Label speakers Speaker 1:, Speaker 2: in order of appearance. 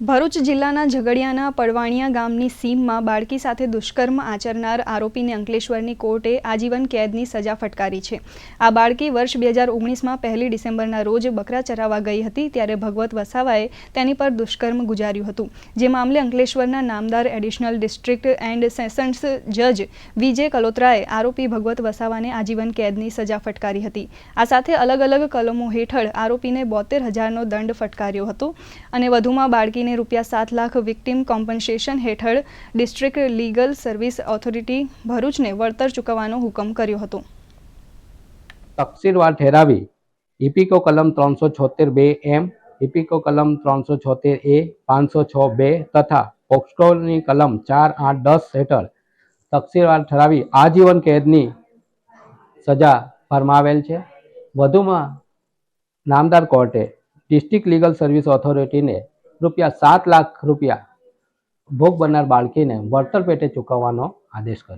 Speaker 1: ભરૂચ જિલ્લાના ઝઘડિયાના પડવાણિયા ગામની સીમમાં બાળકી સાથે દુષ્કર્મ આચરનાર આરોપીને અંકલેશ્વરની કોર્ટે આજીવન કેદની સજા ફટકારી છે. આ બાળકી વર્ષ બે હજાર ઓગણીસમાં પહેલી ડિસેમ્બરના રોજ બકરા ચરાવવા ગઈ હતી, ત્યારે ભગવત વસાવાએ તેની પર દુષ્કર્મ ગુજાર્યું હતું. જે મામલે અંકલેશ્વરના નામદાર એડિશનલ ડિસ્ટ્રિક્ટ એન્ડ સેશન્સ જજ વિજય કલોત્રાએ આરોપી ભગવત વસાવાને આજીવન કેદની સજા ફટકારી હતી. આ સાથે અલગ અલગ કલમો હેઠળ આરોપીને બોતેર હજારનો દંડ ફટકાર્યો હતો અને વધુમાં બાળકીને રૂપિયા સાત લાખ વિક્ટિમ કોમ્પન્સેશન હેઠળ ડિસ્ટ્રિક્ટ લીગલ સર્વિસ ઓથોરિટી ભરૂચને વળતર ચૂકવવાનો હુકમ કર્યો હતો.
Speaker 2: તકસીરવાર ઠેરાવી ઇપિકો કલમ ત્રણસો છોતેર બે એમ ઇપિકો કલમ ત્રણસો છોતેર એ, પાંચસો છ બે તથા પોક્સકોની કલમ ચાર આઠ દસ હેઠળ તકસીરવાર ઠરાવી આજીવન કેદની સજા ફરમાવેલ છે. વધુમાં, નામદાર કોર્ટે ડિસ્ટ્રિક્ટ લીગલ સર્વિસ ઓથોરિટીને રૂપિયા સાત લાખ રૂપિયા ભોગ બનનાર બાળકીને વળતર પેટે ચૂકવવાનો આદેશ કર્યો.